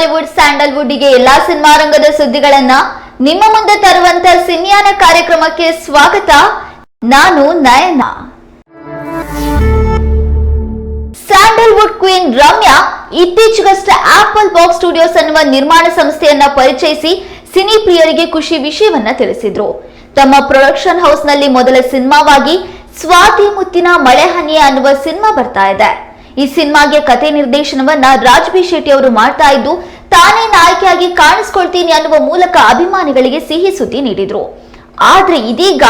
Bollywood ಸ್ಯಾಂಡಲ್ವುಡ್ಗೆ ಎಲ್ಲಾ cinema ರಂಗದ ಸುದ್ದಿಗಳನ್ನ ನಿಮ್ಮ ಮುಂದೆ ತರುವಂತ ಸಿನಿಯಾನ ಕಾರ್ಯಕ್ರಮಕ್ಕೆ ಸ್ವಾಗತ. ನಾನು ನಯನ. ಸ್ಯಾಂಡಲ್ವುಡ್ ಕ್ವೀನ್ ರಮ್ಯಾ ಇತ್ತೀಚೆಗಷ್ಟೇ ಆಪಲ್ ಬಾಕ್ಸ್ ಸ್ಟುಡಿಯೋಸ್ ಅನ್ನುವ ನಿರ್ಮಾಣ ಸಂಸ್ಥೆಯನ್ನ ಪರಿಚಯಿಸಿ ಸಿನಿ ಪ್ರಿಯರಿಗೆ ಖುಷಿ ವಿಷಯವನ್ನ ತಿಳಿಸಿದ್ರು. ತಮ್ಮ ಪ್ರೊಡಕ್ಷನ್ ಹೌಸ್ನಲ್ಲಿ ಮೊದಲ ಸಿನಿಮಾವಾಗಿ ಸ್ವಾತಿ ಮುತ್ತಿನ ಮಳೆಹನಿ ಅನ್ನುವ ಸಿನಿಮಾ ಬರ್ತಾ ಇದೆ. ಈ ಸಿನಿಮಾಗೆ ಕತೆ ನಿರ್ದೇಶನವನ್ನ ರಾಜ್ಬಿ ಶೆಟ್ಟಿ ಅವರು ಮಾಡ್ತಾ ಇದ್ದು, ತಾನೇ ನಾಯಕಿಯಾಗಿ ಕಾಣಿಸ್ಕೊಳ್ತೀನಿ ಅನ್ನುವ ಮೂಲಕ ಅಭಿಮಾನಿಗಳಿಗೆ ಸಿಹಿ ಸುದ್ದಿ ನೀಡಿದ್ರು. ಆದ್ರೆ ಇದೀಗ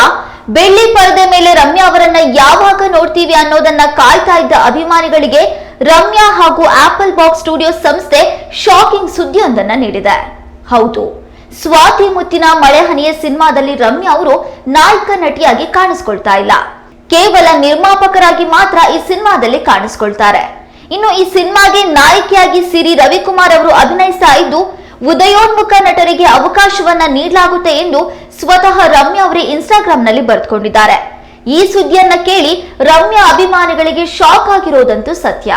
ಬೆಳ್ಳಿ ಪರದೆ ಮೇಲೆ ರಮ್ಯಾ ಅವರನ್ನ ಯಾವಾಗ ನೋಡ್ತೀವಿ ಅನ್ನೋದನ್ನ ಕಾಯ್ತಾ ಇದ್ದ ಅಭಿಮಾನಿಗಳಿಗೆ ರಮ್ಯಾ ಹಾಗೂ ಆಪಲ್ ಬಾಕ್ಸ್ ಸ್ಟುಡಿಯೋ ಸಂಸ್ಥೆ ಶಾಕಿಂಗ್ ಸುದ್ದಿಯೊಂದನ್ನ ನೀಡಿದೆ. ಹೌದು, ಸ್ವಾತಿ ಮುತ್ತಿನ ಮಳೆ ಹನಿಯ ಸಿನಿಮಾದಲ್ಲಿ ರಮ್ಯಾ ಅವರು ನಾಯಕ ನಟಿಯಾಗಿ ಕಾಣಿಸ್ಕೊಳ್ತಾ ಇಲ್ಲ. ಕೇವಲ ನಿರ್ಮಾಪಕರಾಗಿ ಮಾತ್ರ ಈ ಸಿನಿಮಾದಲ್ಲಿ ಕಾಣಿಸ್ಕೊಳ್ತಾರೆ. ಇನ್ನು ಈ ಸಿನಿಮಾಗೆ ನಾಯಕಿಯಾಗಿ ಸಿರಿ ರವಿಕುಮಾರ್ ಅವರು ಅಭಿನಯಿಸ್ತಾ ಇದ್ದು, ಉದಯೋನ್ಮುಖ ನಟರಿಗೆ ಅವಕಾಶವನ್ನ ನೀಡಲಾಗುತ್ತೆ ಎಂದು ಸ್ವತಃ ರಮ್ಯಾ ಅವರೇ ಇನ್ಸ್ಟಾಗ್ರಾಮ್ನಲ್ಲಿ ಬರೆದುಕೊಂಡಿದ್ದಾರೆ. ಈ ಸುದ್ದಿಯನ್ನ ಕೇಳಿ ರಮ್ಯಾ ಅಭಿಮಾನಿಗಳಿಗೆ ಶಾಕ್ ಆಗಿರೋದಂತೂ ಸತ್ಯ.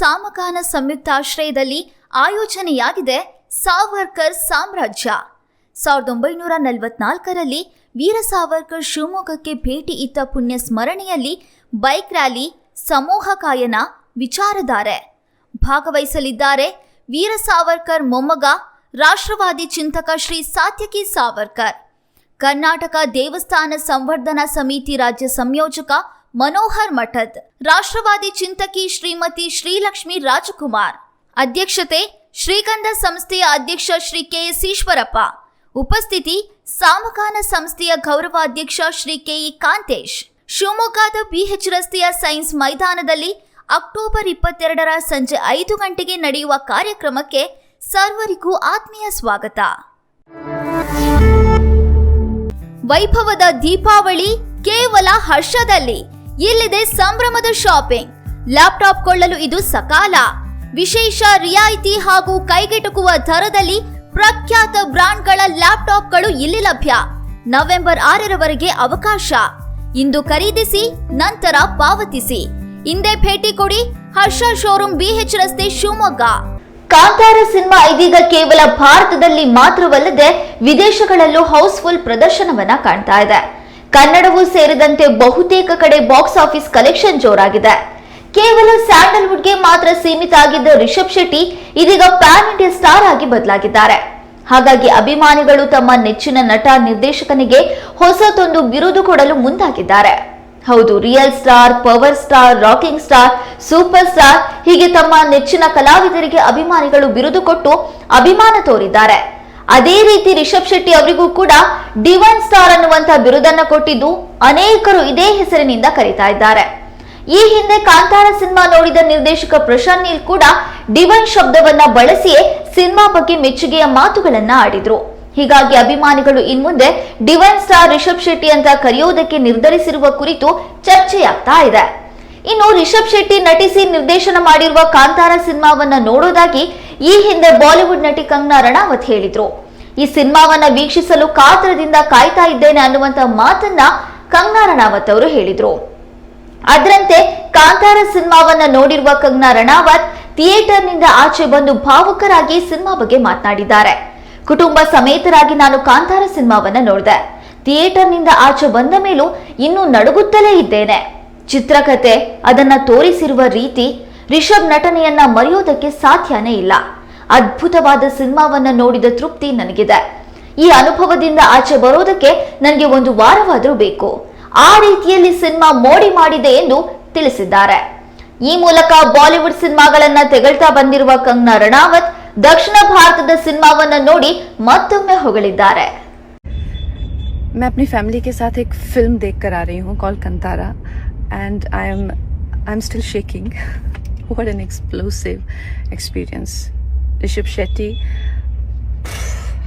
ಸಾಮಕಾನ ಸಂಯುಕ್ತಾಶ್ರಯದಲ್ಲಿ ಆಯೋಜನೆಯಾಗಿದೆ ಸಾವರ್ಕರ್ ಸಾಮ್ರಾಜ್ಯ. ಸಾವಿರದ ಒಂಬೈನೂರ ನಲವತ್ನಾಲ್ಕರಲ್ಲಿ ವೀರ ಸಾವರ್ಕರ್ ಶಿವಮೊಗ್ಗಕ್ಕೆ ಭೇಟಿ ಇತ್ತ ಪುಣ್ಯ ಸ್ಮರಣೆಯಲ್ಲಿ ಬೈಕ್ ರ್ಯಾಲಿ, ಸಮೂಹ ಕಾಯನ ವಿಚಾರಧಾರೆ. ಭಾಗವಹಿಸಲಿದ್ದಾರೆ ವೀರ ಸಾವರ್ಕರ್ ಮೊಮ್ಮಗ, ರಾಷ್ಟ್ರವಾದಿ ಚಿಂತಕ ಶ್ರೀ ಸಾತ್ಯಕಿ ಸಾವರ್ಕರ್. ಕರ್ನಾಟಕ ದೇವಸ್ಥಾನ ಸಂವರ್ಧನಾ ಸಮಿತಿ ರಾಜ್ಯ ಸಂಯೋಜಕ ಮನೋಹರ್ ಮಠದ್. ರಾಷ್ಟ್ರವಾದಿ ಚಿಂತಕಿ ಶ್ರೀಮತಿ ಶ್ರೀಲಕ್ಷ್ಮಿ ರಾಜಕುಮಾರ್. ಅಧ್ಯಕ್ಷತೆ ಶ್ರೀಗಂಧ ಸಂಸ್ಥೆಯ ಅಧ್ಯಕ್ಷ ಶ್ರೀ ಕೆಎಸ್ ಈಶ್ವರಪ್ಪ. ಉಪಸ್ಥಿತಿ ಸಾಮಗಾನ ಸಂಸ್ಥೆಯ ಗೌರವಾಧ್ಯಕ್ಷ ಶ್ರೀ ಕೆಇ ಕಾಂತೇಶ್. ಶಿವಮೊಗ್ಗದ ಬಿಎಚ್ ರಸ್ತೆಯ ಸೈನ್ಸ್ ಮೈದಾನದಲ್ಲಿ ಅಕ್ಟೋಬರ್ ಇಪ್ಪತ್ತೆರಡರ ಸಂಜೆ ಐದು ಗಂಟೆಗೆ ನಡೆಯುವ ಕಾರ್ಯಕ್ರಮಕ್ಕೆ ಸರ್ವರಿಗೂ ಆತ್ಮೀಯ ಸ್ವಾಗತ. ವೈಭವದ ದೀಪಾವಳಿ ಕೇವಲ ಹರ್ಷದಲ್ಲಿ, ಇಲ್ಲಿದೆ ಸಂಭ್ರಮದ ಶಾಪಿಂಗ್ ಲ್ಯಾಪ್ಟಾಪ್ ಕೊಳ್ಳಲು ಇದು ಸಕಾಲ. ವಿಶೇಷ ರಿಯಾಯಿತಿ ಹಾಗೂ ಕೈಗೆಟುಕುವ ದರದಲ್ಲಿ ಪ್ರಖ್ಯಾತ ಬ್ರಾಂಡ್ಗಳ ಲ್ಯಾಪ್ಟಾಪ್ಗಳು ಇಲ್ಲಿ ಲಭ್ಯ. ನವೆಂಬರ್ ಆರರವರೆಗೆ ಅವಕಾಶ. ಇಂದು ಖರೀದಿಸಿ, ನಂತರ ಪಾವತಿಸಿ. ಹಿಂದೆ ಭೇಟಿ ಕೊಡಿ, ಹರ್ಷ ಶೋರೂಮ್ ಬಿಎಚ್ ರಸ್ತೆ ಶಿವಮೊಗ್ಗ. ಕಾಂತಾರ ಸಿನಿಮಾ ಇದೀಗ ಕೇವಲ ಭಾರತದಲ್ಲಿ ಮಾತ್ರವಲ್ಲದೆ ವಿದೇಶಗಳಲ್ಲೂ ಹೌಸ್ಫುಲ್ ಪ್ರದರ್ಶನವನ್ನ ಕಾಣ್ತಾ ಇದೆ. ಕನ್ನಡವೂ ಸೇರಿದಂತೆ ಬಹುತೇಕ ಕಡೆ ಬಾಕ್ಸ್ ಆಫೀಸ್ ಕಲೆಕ್ಷನ್ ಜೋರಾಗಿದೆ. ಕೇವಲ ಸ್ಯಾಂಡಲ್ವುಡ್ಗೆ ಮಾತ್ರ ಸೀಮಿತ ಆಗಿದ್ದ ರಿಷಬ್ ಶೆಟ್ಟಿ ಇದೀಗ ಪ್ಯಾನ್ ಇಂಡಿಯಾ ಸ್ಟಾರ್ ಆಗಿ ಬದಲಾಗಿದ್ದಾರೆ. ಹಾಗಾಗಿ ಅಭಿಮಾನಿಗಳು ತಮ್ಮ ನೆಚ್ಚಿನ ನಟ ನಿರ್ದೇಶಕನಿಗೆ ಹೊಸತೊಂದು ಬಿರುದು ಕೊಡಲು ಮುಂದಾಗಿದ್ದಾರೆ. ಹೌದು, real star, power star, rocking star, super star ಹೀಗೆ ತಮ್ಮ ನೆಚ್ಚಿನ ಕಲಾವಿದರಿಗೆ ಅಭಿಮಾನಿಗಳು ಬಿರುದು ಕೊಟ್ಟು ಅಭಿಮಾನ ತೋರಿದ್ದಾರೆ. ಅದೇ ರೀತಿ ರಿಷಬ್ ಶೆಟ್ಟಿ ಅವರಿಗೂ ಕೂಡ ಡಿವೈನ್ ಸ್ಟಾರ್ ಅನ್ನುವಂತ ಬಿರುದನ್ನು ಕೊಟ್ಟಿದ್ದು ಅನೇಕರು ಇದೇ ಹೆಸರಿನಿಂದ ಕರೀತಾ ಇದ್ದಾರೆ. ಈ ಹಿಂದೆ ಕಾಂತಾರ ಸಿನಿಮಾ ನೋಡಿದ ನಿರ್ದೇಶಕ ಪ್ರಶಾಂತ್ ನೀಲ್ ಕೂಡ ಡಿವೈನ್ ಶಬ್ದವನ್ನ ಬಳಸಿಯೇ ಸಿನಿಮಾ ಬಗ್ಗೆ ಮೆಚ್ಚುಗೆಯ ಮಾತುಗಳನ್ನ ಆಡಿದ್ರು. ಹೀಗಾಗಿ ಅಭಿಮಾನಿಗಳು ಇನ್ಮುಂದೆ ಡಿವೈನ್ ಸ್ಟಾರ್ ರಿಷಬ್ ಶೆಟ್ಟಿ ಅಂತ ಕರೆಯುವುದಕ್ಕೆ ನಿರ್ಧರಿಸಿರುವ ಕುರಿತು ಚರ್ಚೆಯಾಗ್ತಾ ಇದೆ. ಇನ್ನು ರಿಷಬ್ ಶೆಟ್ಟಿ ನಟಿಸಿ ನಿರ್ದೇಶನ ಮಾಡಿರುವ ಕಾಂತಾರ ಸಿನಿಮಾವನ್ನ ನೋಡೋದಾಗಿ ಈ ಹಿಂದೆ ಬಾಲಿವುಡ್ ನಟಿ ಕಂಗನಾ ರಣಾವತ್ ಹೇಳಿದ್ರು. ಈ ಸಿನಿಮಾವನ್ನ ವೀಕ್ಷಿಸಲು ಕಾತರದಿಂದ ಕಾಯ್ತಾ ಇದ್ದೇನೆ ಅನ್ನುವಂತ ಮಾತನ್ನ ಕಂಗನಾ ರಣಾವತ್ ಅವರು ಹೇಳಿದ್ರು. ಅದರಂತೆ ಕಾಂತಾರ ಸಿನಿಮಾವನ್ನ ನೋಡಿರುವ ಕಂಗ್ನಾ ರಣಾವತ್ ಥಿಯೇಟರ್ನಿಂದ ಆಚೆ ಬಂದು ಭಾವುಕರಾಗಿ ಸಿನಿಮಾ ಬಗ್ಗೆ ಮಾತನಾಡಿದ್ದಾರೆ. ಕುಟುಂಬ ಸಮೇತರಾಗಿ ನಾನು ಕಾಂತಾರ ಸಿನಿಮಾವನ್ನ ನೋಡಿದೆ. ಥಿಯೇಟರ್ನಿಂದ ಆಚೆ ಬಂದ ಮೇಲೂ ಇನ್ನೂ ನಡುಗುತ್ತಲೇ ಇದ್ದೇನೆ. ಚಿತ್ರಕತೆ ಅದನ್ನ ತೋರಿಸಿರುವ ರೀತಿ ರಿಷಬ್ ನಟನೆಯನ್ನ ಮರೆಯೋದಕ್ಕೆ ಸಾಧ್ಯನೇ ಇಲ್ಲ. ಅದ್ಭುತವಾದ ಸಿನಿಮಾವನ್ನ ನೋಡಿದ ತೃಪ್ತಿ ನನಗಿದೆ. ಈ ಅನುಭವದಿಂದ ಆಚೆ ಬರೋದಕ್ಕೆ ನನಗೆ ಒಂದು ವಾರವಾದರೂ ಬೇಕು. ಆ ರೀತಿಯಲ್ಲಿ ಸಿನಿಮಾ ಮೋಡಿ ಮಾಡಿದೆ ಎಂದು ತಿಳಿಸಿದ್ದಾರೆ ಈ ಮೂಲಕ ಬಾಲಿವುಡ್ ಸಿನಿಮಾಗಳನ್ನ ತೆಗಳ್ತಾ ಬಂದಿರುವ ಕಂಗನಾ ರಣಾವತ್ ದಕ್ಷಿಣ ಭಾರತದ ಸಿನಿಮಾವನ್ನ ನೋಡಿ ಮತ್ತೊಮ್ಮೆ ಹೊಗಳಿದ್ದಾರೆ मैं अपनी फैमिली के साथ एक फिल्म देख कर आ रही हूँ call Kantara and I am I am still shaking what an explosive experience Rishabh Shetty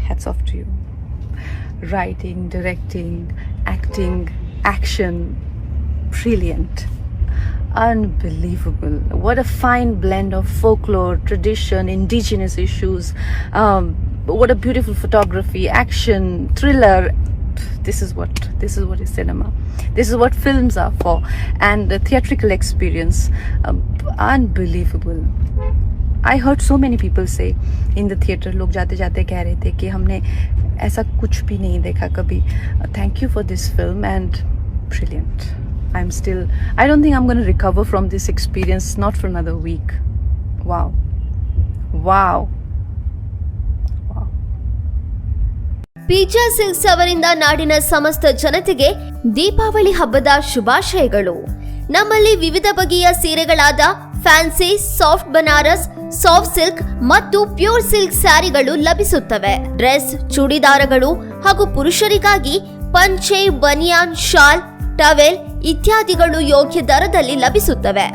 hats off to you writing directing acting action brilliant unbelievable what a fine blend of folklore tradition indigenous issues um, what a beautiful photography action thriller this is what this is what is cinema this is what films are for and the theatrical experience um, unbelievable I heard so many people से in the theatre लोग जाते जाते कह रहे थे कि हमने ऐसा कुछ भी नहीं देखा कभी thank you for this film and brilliant I am still I don't think I am gonna recover from this experience not for another week wow wow wow Pija silks ಅವರಿಂದ ನಾಡಿನ ಸಮಸ್ತ ಜನತೆಗೆ ದೀಪಾವಳಿ ಹಬ್ಬದ ಶುಭಾಶಯಗಳು ನಮ್ಮಲ್ಲಿ ವಿವಿಧ ಬಗೆಯ ಸೀರೆಗಳಾದ fancy soft Banaras soft silk ಮತ್ತು ಪ್ಯೂರ್ ಸಿಲ್ಕ್ ಸ್ಯಾರಿಗಳು ಲಭಿಸುತ್ತವೆ. ಡ್ರೆಸ್, ಚೂಡಿದಾರಗಳು ಹಾಗೂ ಪುರುಷರಿಗಾಗಿ ಪಂಚೆ, ಬನಿಯಾನ್, ಶಾಲ್, ಟವೆಲ್ ಇತ್ಯಾದಿಗಳು ಯೋಗ್ಯ ದರದಲ್ಲಿ ಲಭಿಸುತ್ತವೆ.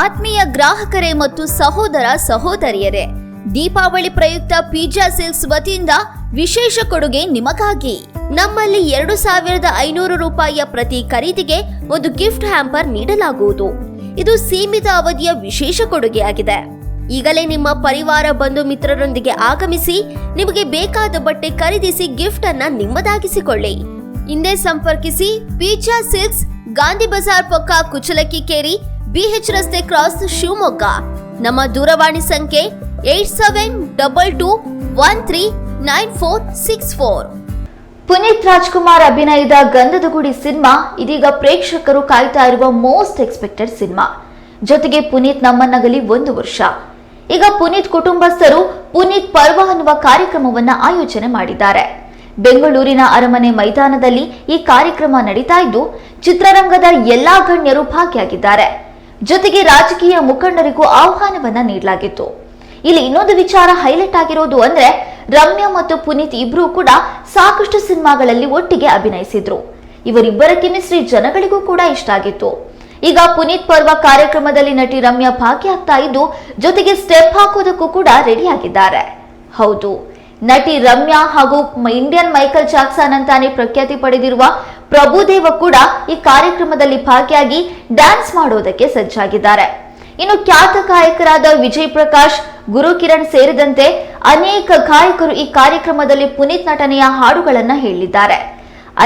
ಆತ್ಮೀಯ ಗ್ರಾಹಕರೇ ಮತ್ತು ಸಹೋದರ ಸಹೋದರಿಯರೇ, ದೀಪಾವಳಿ ಪ್ರಯುಕ್ತ ಪಿಜಾ ಸಿಲ್ಕ್ಸ್ ವತಿಯಿಂದ ವಿಶೇಷ ಕೊಡುಗೆ ನಿಮಗಾಗಿ. ನಮ್ಮಲ್ಲಿ ಎರಡು ಸಾವಿರದ ಐನೂರು ರೂಪಾಯಿಯ ಪ್ರತಿ ಖರೀದಿಗೆ ಒಂದು ಗಿಫ್ಟ್ ಹ್ಯಾಂಪರ್ ನೀಡಲಾಗುವುದು. ಇದು ಸೀಮಿತ ಅವಧಿಯ ವಿಶೇಷ ಕೊಡುಗೆಯಾಗಿದೆ. ಈಗಲೇ ನಿಮ್ಮ ಪರಿವಾರ ಬಂಧು ಮಿತ್ರರೊಂದಿಗೆ ಆಗಮಿಸಿ ನಿಮಗೆ ಬೇಕಾದ ಬಟ್ಟೆ ಖರೀದಿಸಿ ಗಿಫ್ಟ್ ಅನ್ನ ನಿಮ್ಮದಾಗಿಸಿಕೊಳ್ಳಿ. ಹಿಂದೆ ಸಂಪರ್ಕಿಸಿ ಪೀಚಾ ಸಿಲ್ಕ್ಸ್, ಗಾಂಧಿ ಬಜಾರ್ ಪಕ್ಕ ಕುಚಲಕ್ಕಿ ಕೇರಿ ಬಿಎಚ್ ರಸ್ತೆ ಕ್ರಾಸ್ ಶಿವಮೊಗ್ಗ. ನಮ್ಮ ದೂರವಾಣಿ ಸಂಖ್ಯೆ eight seven double two one three nine four six four. Puneeth Rajkumar ಅಭಿನಯದ ಗಂಧದ ಗುಡಿ ಸಿನಿಮಾ, ಇದೀಗ ಪ್ರೇಕ್ಷಕರು ಕಾಯ್ತಾ ಇರುವ ಮೋಸ್ಟ್ ಎಕ್ಸ್ಪೆಕ್ಟೆಡ್ ಸಿನಿಮಾ. ಜೊತೆಗೆ ಪುನೀತ್ ನಮ್ಮನ್ನಗಲಿ ಒಂದು ವರ್ಷ. ಈಗ ಪುನೀತ್ ಕುಟುಂಬಸ್ಥರು ಪುನೀತ್ ಪರ್ವ ಅನ್ನುವ ಕಾರ್ಯಕ್ರಮವನ್ನ ಆಯೋಜನೆ ಮಾಡಿದ್ದಾರೆ. ಬೆಂಗಳೂರಿನ ಅರಮನೆ ಮೈದಾನದಲ್ಲಿ ಈ ಕಾರ್ಯಕ್ರಮ ನಡೀತಾ ಇದ್ದು, ಚಿತ್ರರಂಗದ ಎಲ್ಲಾ ಗಣ್ಯರು ಭಾಗಿಯಾಗಿದ್ದಾರೆ. ಜೊತೆಗೆ ರಾಜಕೀಯ ಮುಖಂಡರಿಗೂ ಆಹ್ವಾನವನ್ನ ನೀಡಲಾಗಿತ್ತು. ಇಲ್ಲಿ ಇನ್ನೊಂದು ವಿಚಾರ ಹೈಲೈಟ್ ಆಗಿರೋದು ಅಂದ್ರೆ, ರಮ್ಯಾ ಮತ್ತು ಪುನೀತ್ ಇಬ್ರು ಕೂಡ ಸಾಕಷ್ಟು ಸಿನಿಮಾಗಳಲ್ಲಿ ಒಟ್ಟಿಗೆ ಅಭಿನಯಿಸಿದ್ರು. ಇವರಿಬ್ಬರ ಕೆಮಿಸ್ಟ್ರಿ ಜನಗಳಿಗೂ ಕೂಡ ಇಷ್ಟ ಆಗಿತ್ತು. ಈಗ ಪುನೀತ್ ಪರ್ವ ಕಾರ್ಯಕ್ರಮದಲ್ಲಿ ನಟಿ ರಮ್ಯಾ ಭಾಗಿಯಾಗ್ತಾ ಇದ್ದು, ಜೊತೆಗೆ ಸ್ಟೆಪ್ ಹಾಕೋದಕ್ಕೂ ಕೂಡ ರೆಡಿಯಾಗಿದ್ದಾರೆ. ಹೌದು, ನಟಿ ರಮ್ಯಾ ಹಾಗೂ ಇಂಡಿಯನ್ ಮೈಕಲ್ ಜಾಕ್ಸನ್ ಅಂತಾನೆ ಪ್ರಖ್ಯಾತಿ ಪಡೆದಿರುವ ಪ್ರಭುದೇವ ಕೂಡ ಈ ಕಾರ್ಯಕ್ರಮದಲ್ಲಿ ಭಾಗಿಯಾಗಿ ಡ್ಯಾನ್ಸ್ ಮಾಡೋದಕ್ಕೆ ಸಜ್ಜಾಗಿದ್ದಾರೆ. ಇನ್ನು ಖ್ಯಾತ ಗಾಯಕರಾದ ವಿಜಯ್ ಪ್ರಕಾಶ್, ಗುರು ಕಿರಣ್ ಸೇರಿದಂತೆ ಅನೇಕ ಗಾಯಕರು ಈ ಕಾರ್ಯಕ್ರಮದಲ್ಲಿ ಪುನೀತ್ ನಟನೆಯ ಹಾಡುಗಳನ್ನು ಹೇಳಿದ್ದಾರೆ.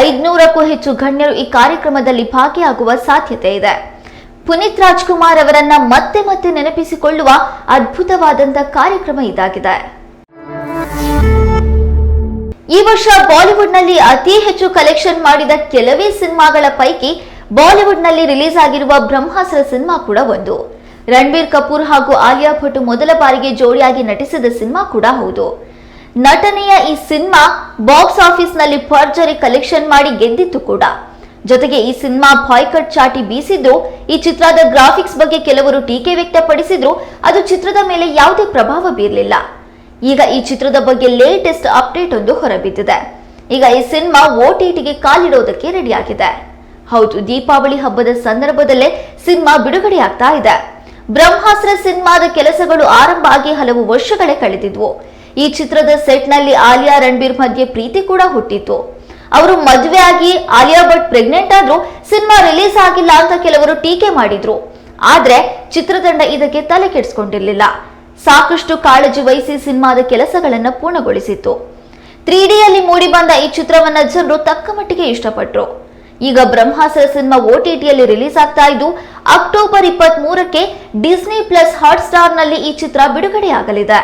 ಐದ್ನೂರಕ್ಕೂ ಹೆಚ್ಚು ಗಣ್ಯರು ಈ ಕಾರ್ಯಕ್ರಮದಲ್ಲಿ ಭಾಗಿಯಾಗುವ ಸಾಧ್ಯತೆ ಇದೆ. ಪುನೀತ್ ರಾಜ್ಕುಮಾರ್ ಅವರನ್ನ ಮತ್ತೆ ಮತ್ತೆ ನೆನಪಿಸಿಕೊಳ್ಳುವ ಅದ್ಭುತವಾದಂತ ಕಾರ್ಯಕ್ರಮ ಇದಾಗಿದೆ. ಈ ವರ್ಷ ಬಾಲಿವುಡ್ನಲ್ಲಿ ಅತಿ ಹೆಚ್ಚು ಕಲೆಕ್ಷನ್ ಮಾಡಿದ ಕೆಲವೇ ಸಿನಿಮಾಗಳ ಪೈಕಿ ಬಾಲಿವುಡ್ನಲ್ಲಿ ರಿಲೀಸ್ ಆಗಿರುವ ಬ್ರಹ್ಮಾಸ್ತ್ರ ಸಿನಿಮಾ ಕೂಡ ಒಂದು. ರಣಬೀರ್ ಕಪೂರ್ ಹಾಗೂ ಆಲಿಯಾ ಭಟ್ ಮೊದಲ ಬಾರಿಗೆ ಜೋಡಿಯಾಗಿ ನಟಿಸಿದ ಸಿನಿಮಾ ಕೂಡ ಹೌದು. ನಟನೆಯ ಈ ಸಿನಿಮಾ ಬಾಕ್ಸ್ ಆಫೀಸ್ನಲ್ಲಿ ಭರ್ಜರಿ ಕಲೆಕ್ಷನ್ ಮಾಡಿ ಗೆದ್ದಿತ್ತು ಕೂಡ. ಜೊತೆಗೆ ಈ ಸಿನಿಮಾ ಬಾಯ್ಕಟ್ ಚಾಟಿ ಬೀಸಿದ್ದು, ಈ ಚಿತ್ರದ ಗ್ರಾಫಿಕ್ಸ್ ಬಗ್ಗೆ ಕೆಲವರು ಟೀಕೆ ವ್ಯಕ್ತಪಡಿಸಿದ್ರು, ಅದು ಚಿತ್ರದ ಮೇಲೆ ಯಾವುದೇ ಪ್ರಭಾವ ಬೀರಲಿಲ್ಲ. ಈಗ ಈ ಚಿತ್ರದ ಬಗ್ಗೆ ಲೇಟೆಸ್ಟ್ ಅಪ್ಡೇಟ್ ಒಂದು ಹೊರಬಿದ್ದಿದೆ. ಈಗ ಈ ಸಿನಿಮಾ ಓಟಿಟಿಗೆ ಕಾಲಿಡೋದಕ್ಕೆ ರೆಡಿಯಾಗಿದೆ. ಹೌದು, ದೀಪಾವಳಿ ಹಬ್ಬದ ಸಂದರ್ಭದಲ್ಲೇ ಸಿನಿಮಾ ಬಿಡುಗಡೆಯಾಗ್ತಾ ಇದೆ. ಬ್ರಹ್ಮಾಸ್ತ್ರ ಸಿನಿಮಾದ ಕೆಲಸಗಳು ಆರಂಭ ಆಗಿ ಹಲವು ವರ್ಷಗಳೇ ಕಳೆದಿದ್ವು. ಈ ಚಿತ್ರದ ಸೆಟ್ನಲ್ಲಿ ಆಲಿಯಾ ರಣಬೀರ್ ಮಧ್ಯೆ ಪ್ರೀತಿ ಕೂಡ ಹುಟ್ಟಿತ್ತು. ಅವರು ಮದುವೆ ಆಗಿ ಆಲಿಯಾ ಭಟ್ ಪ್ರೆಗ್ನೆಂಟ್ ಆದ್ರೂ ಸಿನಿಮಾ ರಿಲೀಸ್ ಆಗಿಲ್ಲ ಅಂತ ಕೆಲವರು ಟೀಕೆ ಮಾಡಿದ್ರು. ಆದ್ರೆ ಚಿತ್ರತಂಡ ಇದಕ್ಕೆ ತಲೆ ಕೆಡಿಸ್ಕೊಂಡಿರ್ಲಿಲ್ಲ. ಸಾಕಷ್ಟು ಕಾಳಜಿ ವಹಿಸಿ ಸಿನಿಮಾದ ಕೆಲಸಗಳನ್ನ ಪೂರ್ಣಗೊಳಿಸಿತ್ತು. ತ್ರೀ ಡಿಯಲ್ಲಿ ಮೂಡಿ ಬಂದ ಈ ಚಿತ್ರವನ್ನ ಜನರು ತಕ್ಕ ಮಟ್ಟಿಗೆ ಇಷ್ಟಪಟ್ರು. ಈಗ ಬ್ರಹ್ಮಾಸ್ತ್ರ ಸಿನಿಮಾ ಓಟಿಟಿಯಲ್ಲಿ ರಿಲೀಸ್ ಆಗ್ತಾ ಇದ್ದು, ಅಕ್ಟೋಬರ್ ಇಪ್ಪತ್ತ್ ಮೂರಕ್ಕೆ ಡಿಸ್ನಿ ಪ್ಲಸ್ ಹಾಟ್ನಲ್ಲಿ ಈ ಚಿತ್ರ ಬಿಡುಗಡೆಯಾಗಲಿದೆ.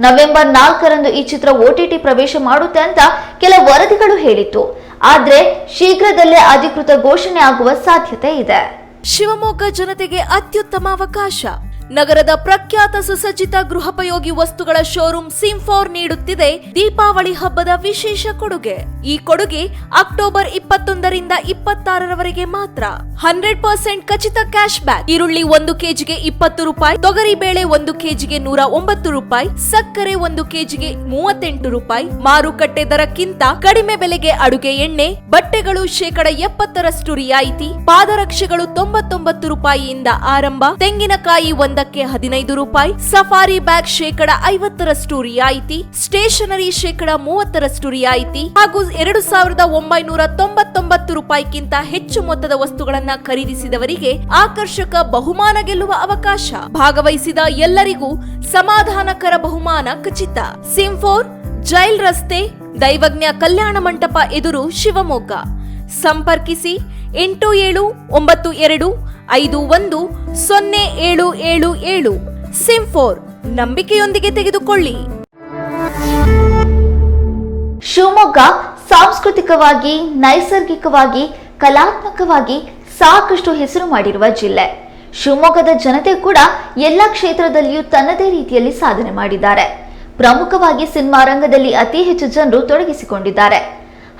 ನವೆಂಬರ್ ನಾಲ್ಕರಂದು ಈ ಚಿತ್ರ ಓಟಿಟಿ ಪ್ರವೇಶ ಮಾಡುತ್ತೆ ಅಂತ ಕೆಲ ವರದಿಗಳು ಹೇಳಿತ್ತು. ಆದ್ರೆ ಶೀಘ್ರದಲ್ಲೇ ಅಧಿಕೃತ ಘೋಷಣೆ ಆಗುವ ಸಾಧ್ಯತೆ ಇದೆ. ಶಿವಮೊಗ್ಗ ಜನತೆಗೆ ಅತ್ಯುತ್ತಮ ಅವಕಾಶ. ನಗರದ ಪ್ರಖ್ಯಾತ ಸುಸಜ್ಜಿತ ಗೃಹೋಪಯೋಗಿ ವಸ್ತುಗಳ ಶೋರೂಮ್ ಸಿಂಫೋರ್ ನೀಡುತ್ತಿದೆ ದೀಪಾವಳಿ ಹಬ್ಬದ ವಿಶೇಷ ಕೊಡುಗೆ. ಈ ಕೊಡುಗೆ ಅಕ್ಟೋಬರ್ ಇಪ್ಪತ್ತೊಂದರಿಂದ ಇಪ್ಪತ್ತಾರರವರೆಗೆ ಮಾತ್ರ. ಹಂಡ್ರೆಡ್ ಪರ್ಸೆಂಟ್ ಖಚಿತ ಕ್ಯಾಶ್ ಬ್ಯಾಕ್. ಈರುಳ್ಳಿ ಒಂದು ಕೆಜಿಗೆ ಇಪ್ಪತ್ತು ರೂಪಾಯಿ, ತೊಗರಿ ಬೇಳೆ ಒಂದು ಕೆಜಿಗೆ ನೂರ ಒಂಬತ್ತು ರೂಪಾಯಿ, ಸಕ್ಕರೆ ಒಂದು ಕೆಜಿಗೆ ಮೂವತ್ತೆಂಟು ರೂಪಾಯಿ, ಮಾರುಕಟ್ಟೆ ದರಕ್ಕಿಂತ ಕಡಿಮೆ ಬೆಲೆಗೆ ಅಡುಗೆ ಎಣ್ಣೆ, ಬಟ್ಟೆಗಳು ಶೇಕಡ ಎಪ್ಪತ್ತರಷ್ಟು ರಿಯಾಯಿತಿ, ಪಾದರಕ್ಷೆಗಳು ತೊಂಬತ್ತೊಂಬತ್ತು ರೂಪಾಯಿಯಿಂದ ಆರಂಭ, ತೆಂಗಿನಕಾಯಿ ಒಂದಕ್ಕೆ ಹದಿನೈದು ರೂಪಾಯಿ, ಸಫಾರಿ ಬ್ಯಾಗ್ ಶೇಕಡ ಐವತ್ತರಷ್ಟು ರಿಯಾಯಿತಿ, ಸ್ಟೇಷನರಿ ಶೇಕಡ ಮೂವತ್ತರಷ್ಟು ರಿಯಾಯಿತಿ ಹಾಗೂ ಎರಡು ಸಾವಿರದ ಒಂಬೈನೂರ ತೊಂಬತ್ತೊಂಬತ್ತು ರೂಪಾಯಿಗಿಂತ ಹೆಚ್ಚು ಮೊತ್ತದ ವಸ್ತುಗಳನ್ನ ಖರೀದಿಸಿದವರಿಗೆ ಆಕರ್ಷಕ ಬಹುಮಾನ ಗೆಲ್ಲುವ ಅವಕಾಶ. ಭಾಗವಹಿಸಿದ ಎಲ್ಲರಿಗೂ ಸಮಾಧಾನಕರ ಬಹುಮಾನ ಖಚಿತ. ಸಿಂಫೋರ್, ಜೈಲ್ ರಸ್ತೆ, ದೈವಜ್ಞ ಕಲ್ಯಾಣ ಮಂಟಪ ಎದುರು ಶಿವಮೊಗ್ಗ. ಸಂಪರ್ಕಿಸಿ ಎಂಟು ಏಳು ಒಂಬತ್ತು ಎರಡು ಐದು ಒಂದು ಸೊನ್ನೆ ಏಳು ಏಳು ಏಳು. ಸಿಂಫೋರ್ ನಂಬಿಕೆಯೊಂದಿಗೆ ತೆಗೆದುಕೊಳ್ಳಿ. ಶಿವಮೊಗ್ಗ ಸಾಂಸ್ಕೃತಿಕವಾಗಿ, ನೈಸರ್ಗಿಕವಾಗಿ, ಕಲಾತ್ಮಕವಾಗಿ ಸಾಕಷ್ಟು ಹೆಸರು ಮಾಡಿರುವ ಜಿಲ್ಲೆ. ಶಿವಮೊಗ್ಗದ ಜನತೆ ಕೂಡ ಎಲ್ಲ ಕ್ಷೇತ್ರದಲ್ಲಿಯೂ ತನ್ನದೇ ರೀತಿಯಲ್ಲಿ ಸಾಧನೆ ಮಾಡಿದ್ದಾರೆ. ಪ್ರಮುಖವಾಗಿ ಸಿನಿಮಾ ರಂಗದಲ್ಲಿ ಅತಿ ಹೆಚ್ಚು ಜನರು ತೊಡಗಿಸಿಕೊಂಡಿದ್ದಾರೆ.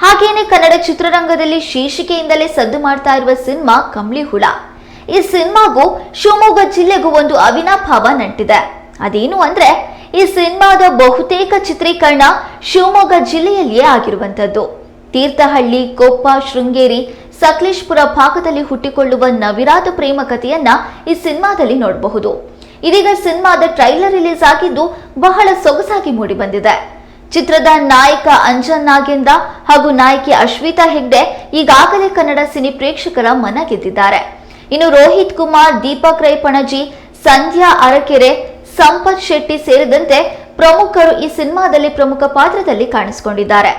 ಹಾಗೇನೆ ಕನ್ನಡ ಚಿತ್ರರಂಗದಲ್ಲಿ ಶೀರ್ಷಿಕೆಯಿಂದಲೇ ಸದ್ದು ಮಾಡ್ತಾ ಇರುವ ಸಿನಿಮಾ ಕಂಬ್ಳಿ ಹುಳ. ಈ ಸಿನಿಮಾಗೂ ಶಿವಮೊಗ್ಗ ಜಿಲ್ಲೆಗೂ ಒಂದು ಅವಿನಾಭಾವ ನಂಟಿದೆ. ಅದೇನು ಅಂದ್ರೆ, ಈ ಸಿನಿಮಾದ ಬಹುತೇಕ ಚಿತ್ರೀಕರಣ ಶಿವಮೊಗ್ಗ ಜಿಲ್ಲೆಯಲ್ಲಿಯೇ ಆಗಿರುವಂತದ್ದು ತೀರ್ಥಹಳ್ಳಿ, ಕೊಪ್ಪ, ಶೃಂಗೇರಿ, ಸಕಲೇಶ್ಪುರ ಭಾಗದಲ್ಲಿ ಹುಟ್ಟಿಕೊಳ್ಳುವ ನವಿರಾದ ಪ್ರೇಮ ಕಥೆಯನ್ನ ಈ ಸಿನಿಮಾದಲ್ಲಿ ನೋಡಬಹುದು. ಇದೀಗ ಸಿನಿಮಾದ ಟ್ರೈಲರ್ ರಿಲೀಸ್ ಆಗಿದ್ದು ಬಹಳ ಸೊಗಸಾಗಿ ಮೂಡಿಬಂದಿದೆ ಚಿತ್ರದ ನಾಯಕ ಅಂಜನ್ ನಾಗೇಂದ್ರ ಹಾಗೂ ನಾಯಕಿ ಅಶ್ವಿತಾ ಹೆಗ್ಡೆ ಈಗಾಗಲೇ ಕನ್ನಡ ಸಿನಿ ಪ್ರೇಕ್ಷಕರ ಮನ ಗೆದ್ದಿದ್ದಾರೆ. ಇನ್ನು ರೋಹಿತ್ ಕುಮಾರ್, ದೀಪಕ್ ರೈ ಪಣಜಿ ಸಂಧ್ಯಾ ಅರಕೆರೆ, ಸಂಪತ್ ಶೆಟ್ಟಿ ಸೇರಿದಂತೆ ಪ್ರಮುಖರು ಈ ಸಿನಿಮಾದಲ್ಲಿ ಪ್ರಮುಖ ಪಾತ್ರದಲ್ಲಿ ಕಾಣಿಸಿಕೊಂಡಿದ್ದಾರೆ.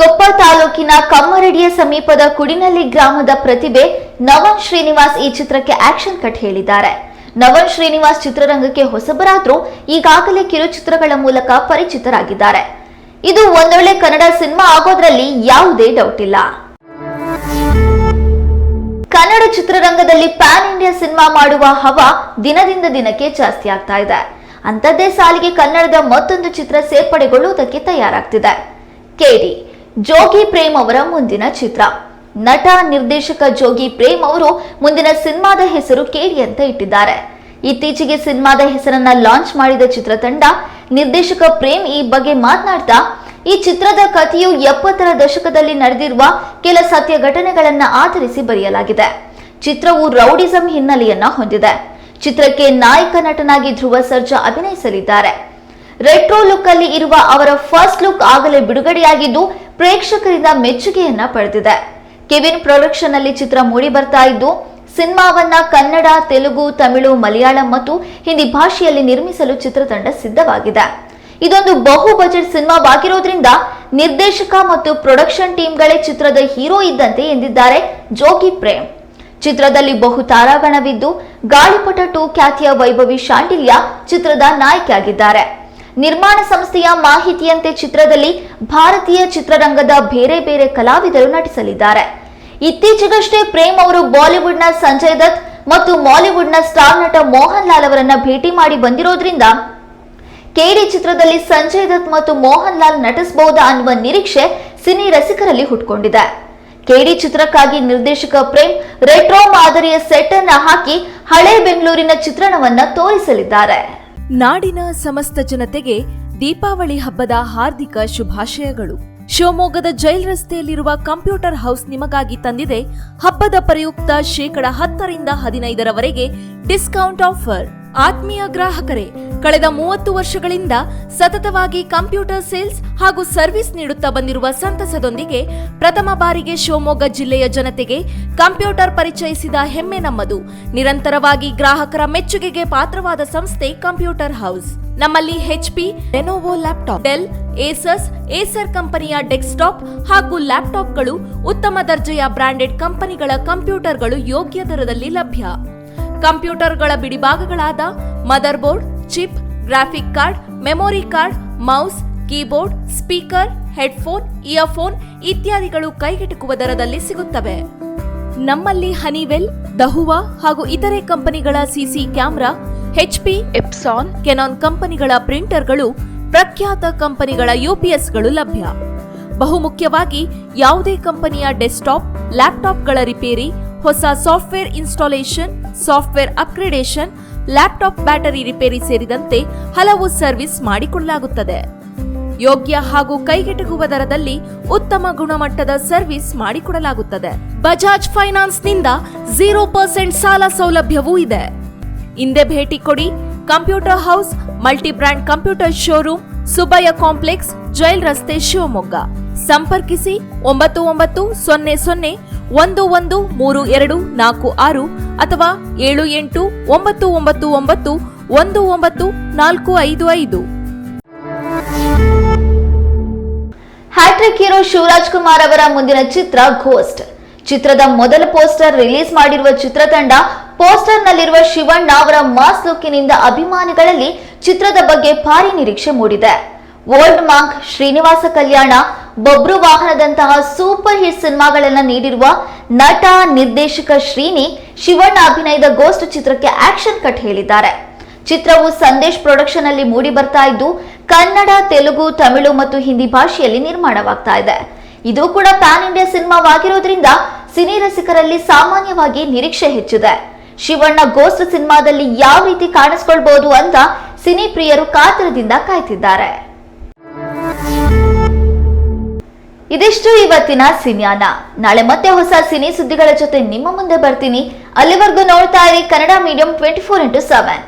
ಕೊಪ್ಪ ತಾಲೂಕಿನ ಕಮ್ಮರಡಿಯ ಸಮೀಪದ ಕುಡಿನಳ್ಳಿ ಗ್ರಾಮದ ಪ್ರತಿಭೆ ನವನ್ ಶ್ರೀನಿವಾಸ್ ಈ ಚಿತ್ರಕ್ಕೆ ಆಕ್ಷನ್ ಕಟ್ ಹೇಳಿದ್ದಾರೆ. ನವನ್ ಶ್ರೀನಿವಾಸ್ ಚಿತ್ರರಂಗಕ್ಕೆ ಹೊಸಬರಾದರೂ ಈಗಾಗಲೇ ಕಿರುಚಿತ್ರಗಳ ಮೂಲಕ ಪರಿಚಿತರಾಗಿದ್ದಾರೆ. ಇದು ಒಂದೊಳ್ಳೆ ಕನ್ನಡ ಸಿನಿಮಾ ಆಗೋದ್ರಲ್ಲಿ ಯಾವುದೇ ಡೌಟ್ ಇಲ್ಲ. ಕನ್ನಡ ಚಿತ್ರರಂಗದಲ್ಲಿ ಪ್ಯಾನ್ ಇಂಡಿಯಾ ಸಿನಿಮಾ ಮಾಡುವ ಹವ ದಿನದಿಂದ ದಿನಕ್ಕೆ ಜಾಸ್ತಿ ಆಗ್ತಾ ಇದೆ. ಅಂಥದ್ದೇ ಸಾಲಿಗೆ ಕನ್ನಡದ ಮತ್ತೊಂದು ಚಿತ್ರ ಸೇರ್ಪಡೆಗೊಳ್ಳುವುದಕ್ಕೆ ತಯಾರಾಗ್ತಿದೆ. ಕೆಡಿ ಜೋಗಿ ಪ್ರೇಮ್ ಅವರ ಮುಂದಿನ ಚಿತ್ರ. ನಟ ನಿರ್ದೇಶಕ ಜೋಗಿ ಪ್ರೇಮ್ ಅವರು ಮುಂದಿನ ಸಿನಿಮಾದ ಹೆಸರು ಕೇಳಿ ಅಂತ ಇಟ್ಟಿದ್ದಾರೆ. ಇತ್ತೀಚೆಗೆ ಸಿನಿಮಾದ ಹೆಸರನ್ನ ಲಾಂಚ್ ಮಾಡಿದ ಚಿತ್ರತಂಡ ನಿರ್ದೇಶಕ ಪ್ರೇಮ್ ಈ ಬಗ್ಗೆ ಮಾತನಾಡ್ತಾ, ಈ ಚಿತ್ರದ ಕಥೆಯು ಎಪ್ಪತ್ತರ ದಶಕದಲ್ಲಿ ನಡೆದಿರುವ ಕೆಲ ಸತ್ಯ ಘಟನೆಗಳನ್ನ ಆಧರಿಸಿ ಬರೆಯಲಾಗಿದೆ. ಚಿತ್ರವು ರೌಡಿಸಂ ಹಿನ್ನೆಲೆಯನ್ನ ಹೊಂದಿದೆ. ಚಿತ್ರಕ್ಕೆ ನಾಯಕ ನಟನಾಗಿ ಧ್ರುವ ಸರ್ಜಾ ಅಭಿನಯಿಸಲಿದ್ದಾರೆ. ರೆಟ್ರೋ ಲುಕ್ ಅಲ್ಲಿ ಇರುವ ಅವರ ಫಸ್ಟ್ ಲುಕ್ ಆಗಲೇ ಬಿಡುಗಡೆಯಾಗಿದ್ದು ಪ್ರೇಕ್ಷಕರಿಂದ ಮೆಚ್ಚುಗೆಯನ್ನ ಪಡೆದಿದೆ. ಕೆವಿನ್ ಪ್ರೊಡಕ್ಷನ್ ಅಲ್ಲಿ ಚಿತ್ರ ಮೂಡಿ ಬರ್ತಾ ಇದ್ದು, ಸಿನಿಮಾವನ್ನ ಕನ್ನಡ, ತೆಲುಗು, ತಮಿಳು, ಮಲಯಾಳಂ ಮತ್ತು ಹಿಂದಿ ಭಾಷೆಯಲ್ಲಿ ನಿರ್ಮಿಸಲು ಚಿತ್ರತಂಡ ಸಿದ್ಧವಾಗಿದೆ. ಇದೊಂದು ಬಹು ಬಜೆಟ್ ಸಿನಿಮಾವಾಗಿರೋದ್ರಿಂದ ನಿರ್ದೇಶಕ ಮತ್ತು ಪ್ರೊಡಕ್ಷನ್ ಟೀಮ್ಗಳೇ ಚಿತ್ರದ ಹೀರೋ ಇದ್ದಂತೆ ಎಂದಿದ್ದಾರೆ ಜೋಗಿ ಪ್ರೇಮ್. ಚಿತ್ರದಲ್ಲಿ ಬಹು ತಾರಾಗಣವಿದ್ದು, ಗಾಳಿಪಟ ಟು ಖ್ಯಾತಿಯ ವೈಭವಿ ಶಾಂಡಿಲ್ಯ ಚಿತ್ರದ ನಾಯಕಿಯಾಗಿದ್ದಾರೆ. ನಿರ್ಮಾಣ ಸಂಸ್ಥೆಯ ಮಾಹಿತಿಯಂತೆ ಚಿತ್ರದಲ್ಲಿ ಭಾರತೀಯ ಚಿತ್ರರಂಗದ ಬೇರೆ ಬೇರೆ ಕಲಾವಿದರು ನಟಿಸಲಿದ್ದಾರೆ. ಇತ್ತೀಚೆಗಷ್ಟೇ ಪ್ರೇಮ್ ಅವರು ಬಾಲಿವುಡ್ನ ಸಂಜಯ್ ದತ್ ಮತ್ತು ಮಾಲಿವುಡ್ನ ಸ್ಟಾರ್ ನಟ ಮೋಹನ್ ಲಾಲ್ ಅವರನ್ನ ಭೇಟಿ ಮಾಡಿ ಬಂದಿರೋದ್ರಿಂದ ಕೇಡಿ ಚಿತ್ರದಲ್ಲಿ ಸಂಜಯ್ ದತ್ ಮತ್ತು ಮೋಹನ್ ಲಾಲ್ ನಟಿಸಬಹುದಾ ಅನ್ನುವ ನಿರೀಕ್ಷೆ ಸಿನಿ ರಸಿಕರಲ್ಲಿ ಹುಟ್ಕೊಂಡಿದೆ. ಕೆಡಿ ಚಿತ್ರಕ್ಕಾಗಿ ನಿರ್ದೇಶಕ ಪ್ರೇಮ್ ರೆಟ್ರೋ ಮಾದರಿಯ ಸೆಟ್ ಅನ್ನ ಹಾಕಿ ಹಳೆ ಬೆಂಗಳೂರಿನ ಚಿತ್ರಣವನ್ನ ತೋರಿಸಲಿದ್ದಾರೆ. ನಾಡಿನ ಸಮಸ್ತ ಜನತೆಗೆ ದೀಪಾವಳಿ ಹಬ್ಬದ ಹಾರ್ದಿಕ ಶುಭಾಶಯಗಳು. ಶಿವಮೊಗ್ಗದ ಜೈಲ್ ರಸ್ತೆಯಲ್ಲಿರುವ ಕಂಪ್ಯೂಟರ್ ಹೌಸ್ ನಿಮಗಾಗಿ ತಂದಿದೆ ಹಬ್ಬದ ಪ್ರಯುಕ್ತ ಶೇಕಡ ಹತ್ತರಿಂದ ಹದಿನೈದರವರೆಗೆ ಡಿಸ್ಕೌಂಟ್ ಆಫರ್. ಆತ್ಮೀಯ ಗ್ರಾಹಕರೇ, ಕಳೆದ ಮೂವತ್ತು ವರ್ಷಗಳಿಂದ ಸತತವಾಗಿ ಕಂಪ್ಯೂಟರ್ ಸೇಲ್ಸ್ ಹಾಗೂ ಸರ್ವಿಸ್ ನೀಡುತ್ತಾ ಬಂದಿರುವ ಸಂತಸದೊಂದಿಗೆ ಪ್ರಥಮ ಬಾರಿಗೆ ಶಿವಮೊಗ್ಗ ಜಿಲ್ಲೆಯ ಜನತೆಗೆ ಕಂಪ್ಯೂಟರ್ ಪರಿಚಯಿಸಿದ ಹೆಮ್ಮೆ ನಮ್ಮದು. ನಿರಂತರವಾಗಿ ಗ್ರಾಹಕರ ಮೆಚ್ಚುಗೆಗೆ ಪಾತ್ರವಾದ ಸಂಸ್ಥೆ ಕಂಪ್ಯೂಟರ್ ಹೌಸ್. ನಮ್ಮಲ್ಲಿ HP Lenovo laptop Dell Asus Acer ಕಂಪನಿಯ ಡೆಸ್ಕ್ಟಾಪ್ ಹಾಗೂ ಲ್ಯಾಪ್ಟಾಪ್ಗಳು ಉತ್ತಮ ದರ್ಜೆಯ ಬ್ರಾಂಡೆಡ್ ಕಂಪನಿಗಳ ಕಂಪ್ಯೂಟರ್ಗಳು ಯೋಗ್ಯ ದರದಲ್ಲಿ ಲಭ್ಯ. ಕಂಪ್ಯೂಟರ್ಗಳ ಬಿಡಿಭಾಗಗಳಾದ motherboard chip, graphic card, memory card, mouse, keyboard, speaker, headphone, earphone ಇತ್ಯಾದಿಗಳು ಕೈಗೆಟುಕುವ ದರದಲ್ಲಿ ಸಿಗುತ್ತವೆ. ನಮ್ಮಲ್ಲಿ ಹನಿವೆಲ್, ದಹುವಾ ಹಾಗೂ ಇತರೆ ಕಂಪನಿಗಳ CC camera HP Epson, Canon ಕಂಪನಿಗಳ ಪ್ರಿಂಟರ್ಗಳು, ಪ್ರಖ್ಯಾತ ಕಂಪನಿಗಳ ಯುಪಿಎಸ್ಗಳು ಲಭ್ಯ. ಬಹುಮುಖ್ಯವಾಗಿ ಯಾವುದೇ ಕಂಪನಿಯ ಡೆಸ್ಕ್ಟಾಪ್, ಲ್ಯಾಪ್ಟಾಪ್ಗಳ ರಿಪೇರಿ ಹೊಸ software installation, software upgradation, laptop battery repair ಸೇರಿದಂತೆ ಹಲವು ಸರ್ವಿಸ್ ಮಾಡಿಕೊಡಲಾಗುತ್ತದೆ ಯೋಗ್ಯ ಹಾಗೂ ಕೈಗೆಟುಕುವ ದರದಲ್ಲಿ ಉತ್ತಮ ಗುಣಮಟ್ಟದ ಸರ್ವಿಸ್ ಮಾಡಿಕೊಡಲಾಗುತ್ತದೆ. ಬಜಾಜ್ ಫೈನಾನ್ಸ್ನಿಂದ ಝೀರೋ ಪರ್ಸೆಂಟ್ ಸಾಲ ಸೌಲಭ್ಯವೂ ಇದೆ. ಹಿಂದೆ ಭೇಟಿ ಕೊಡಿ. Computer house multi brand computer showroom, Subbaiah complex, jail ರಸ್ತೆ ಶಿವಮೊಗ್ಗ. ಸಂಪರ್ಕಿಸಿ ಒಂಬತ್ತು ಒಂಬತ್ತು ಸೊನ್ನೆ ಸೊನ್ನೆ ಒಂದು ಒಂದು ಮೂರು ಎರಡು ನಾಲ್ಕು ಆರು ಅಥವಾ ಏಳು ಎಂಟು ಒಂಬತ್ತು ಒಂಬತ್ತು ಒಂಬತ್ತು ಒಂದು ಒಂಬತ್ತು ನಾಲ್ಕು ಐದು ಐದು. ಹ್ಯಾಟ್ರಿಕ್ ಹೀರೋ ಶಿವರಾಜ್ ಕುಮಾರ್ ಅವರ ಮುಂದಿನ ಚಿತ್ರ ಘೋಸ್ಟ್. ಚಿತ್ರದ ಮೊದಲ ಪೋಸ್ಟರ್ ರಿಲೀಸ್ ಮಾಡಿರುವ ಚಿತ್ರತಂಡ ಪೋಸ್ಟರ್ ನಲ್ಲಿರುವ ಶಿವಣ್ಣ ಅವರ ಮಾಸ್ ಲುಕ್ಕಿನಿಂದ ಅಭಿಮಾನಿಗಳಲ್ಲಿ ಚಿತ್ರದ ಬಗ್ಗೆ ಭಾರಿ ನಿರೀಕ್ಷೆ ಮೂಡಿದೆ. ಓಲ್ಡ್ ಮಾಂಕ್ ಶ್ರೀನಿವಾಸ ಕಲ್ಯಾಣ ಬೊಬ್ರು ವಾಹನದಂತಹ ಸೂಪರ್ ಹಿಟ್ ಸಿನಿಮಾಗಳನ್ನ ನೀಡಿರುವ ನಟ, ನಿರ್ದೇಶಕ ಶ್ರೀನಿ ಶಿವಣ್ಣ ಅಭಿನಯದ ಗೋಸ್ಟ್ ಚಿತ್ರಕ್ಕೆ ಆಕ್ಷನ್ ಕಟ್ ಹೇಳಿದ್ದಾರೆ. ಚಿತ್ರವು ಸಂದೇಶ್ ಪ್ರೊಡಕ್ಷನ್ ಅಲ್ಲಿ ಮೂಡಿ ಬರ್ತಾ ಇದ್ದು, ಕನ್ನಡ, ತೆಲುಗು, ತಮಿಳು ಮತ್ತು ಹಿಂದಿ ಭಾಷೆಯಲ್ಲಿ ನಿರ್ಮಾಣವಾಗ್ತಾ ಇದೆ. ಇದು ಕೂಡ ಪ್ಯಾನ್ ಇಂಡಿಯಾ ಸಿನಿಮಾವಾಗಿರೋದ್ರಿಂದ ಸಿನಿ ರಸಿಕರಲ್ಲಿ ಸಾಮಾನ್ಯವಾಗಿ ನಿರೀಕ್ಷೆ ಹೆಚ್ಚಿದೆ. ಶಿವಣ್ಣ ಗೋಸ್ಟ್ ಸಿನಿಮಾದಲ್ಲಿ ಯಾವ ರೀತಿ ಕಾಣಿಸ್ಕೊಳ್ಬಹುದು ಅಂತ ಸಿನಿ ಪ್ರಿಯರು ಕಾತರದಿಂದ ಕಾಯ್ತಿದ್ದಾರೆ. ಇದಿಷ್ಟು ಇವತ್ತಿನ ಸಿನಿಯಾನ. ನಾಳೆ ಮತ್ತೆ ಹೊಸ ಸಿನಿ ಸುದ್ದಿಗಳ ಜೊತೆ ನಿಮ್ಮ ಮುಂದೆ ಬರ್ತೀನಿ. ಅಲ್ಲಿವರೆಗೂ ನೋಡ್ತಾ ಇರಿ Kannada medium twenty four into seven